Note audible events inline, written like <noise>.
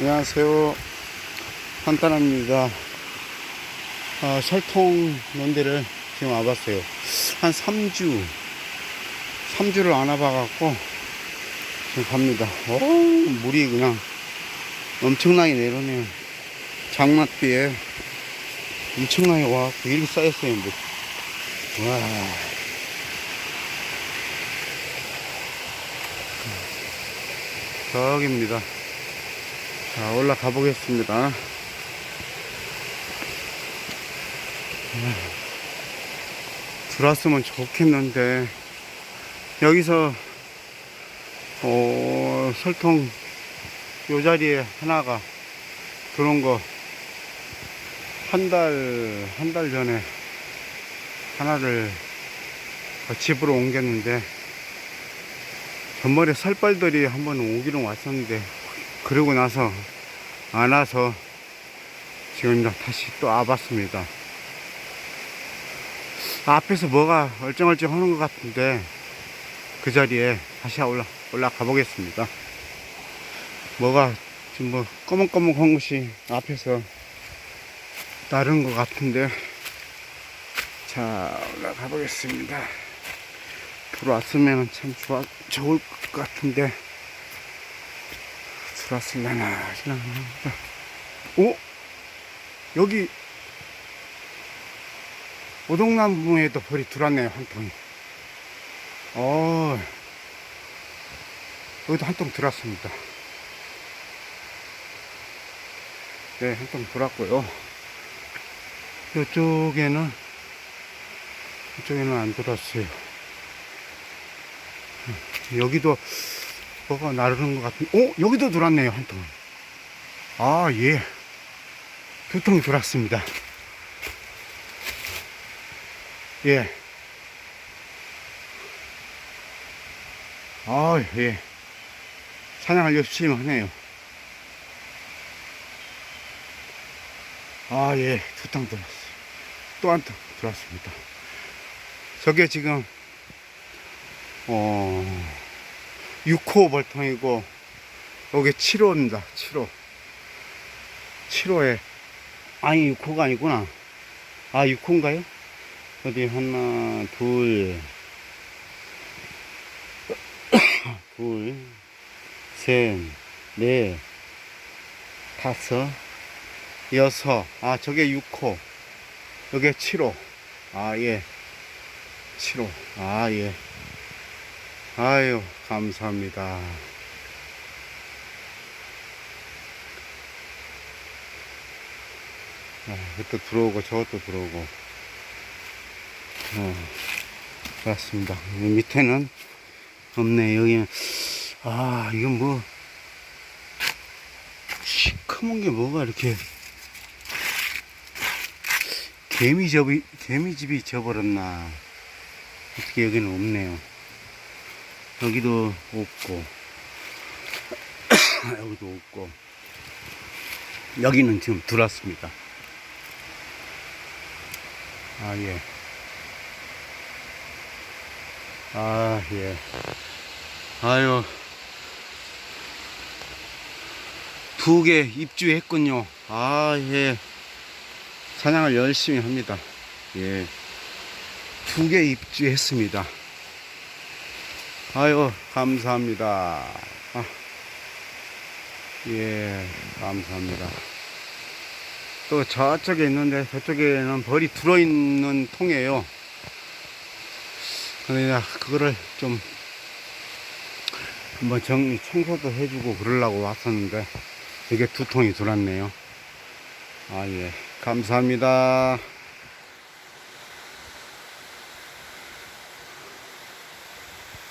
안녕하세요. 한따라입니다. 아, 설통 논대를 지금 와봤어요. 한 3주, 3주를 안 와봐갖고 지금 갑니다. 오, 물이 그냥 엄청나게 내려오네요. 장맛비에 엄청나게 와갖고 이렇게 쌓였어요, 물. 와. 저기입니다. 자, 올라가 보겠습니다. 들어왔으면 좋겠는데, 여기서, 어, 설통, 요 자리에 하나가 들어온 거, 한 달, 한 달 전에 하나를 집으로 옮겼는데, 전번에 살벌들이 한번 오기는 왔었는데, 그러고 나서 안 와서 지금 다시 또 와봤습니다. 앞에서 뭐가 얼쩡얼쩡 하는 것 같은데 그 자리에 다시 올라, 올라가 보겠습니다. 뭐가 지금 뭐 꺼멍꺼멍한 것이 앞에서 다른 것 같은데 자 올라가 보겠습니다. 들어왔으면 참 좋아, 좋을 것 같은데 들어왔을려나 오! 여기 오동나무에도 벌이 들어왔네요 한 통이. 어 여기도 한 통 들어왔습니다. 네 한 통 들어왔고요. 이쪽에는 이쪽에는 안 들어왔어요. 여기도 뭐가 나르는 것 같은, 오! 여기도 들어왔네요, 한 통. 아, 예. 두 통 들어왔습니다. 예. 아, 예. 사냥을 열심히 하네요. 아, 예. 두 통 들어왔어요. 또 한 통 들어왔습니다. 저게 지금, 어, 6호 벌통이고 여기 7호입니다 7호 7호에 아니 6호가 아니구나 아 6호인가요? 어디 하나 둘 <coughs> 둘, 셋, 넷, 다섯, 여섯. 아, 저게 6호. 여기 7호. 아, 예. 7호. 아, 예. 아유, 감사합니다. 아, 이것도 들어오고 저것도 들어오고. 어, 그렇습니다. 이 밑에는 없네. 여기는, 아, 이건 뭐, 시커먼 게 뭐가 이렇게, 개미접이, 개미집이 져버렸나. 어떻게 여기는 없네요. 여기도 없고 <coughs> 여기도 없고 여기는 지금 들어왔습니다. 아 예. 아 예. 아유. 두 개 입주했군요. 아 예. 사냥을 열심히 합니다. 예 두 개 입주했습니다 아유, 감사합니다. 아, 예, 감사합니다. 또 저쪽에 있는데 저쪽에는 벌이 들어있는 통이에요. 그러니까 그거를 좀 한번 정리, 청소도 해주고 그러려고 왔었는데 이게 두 통이 들어왔네요. 아, 예. 감사합니다.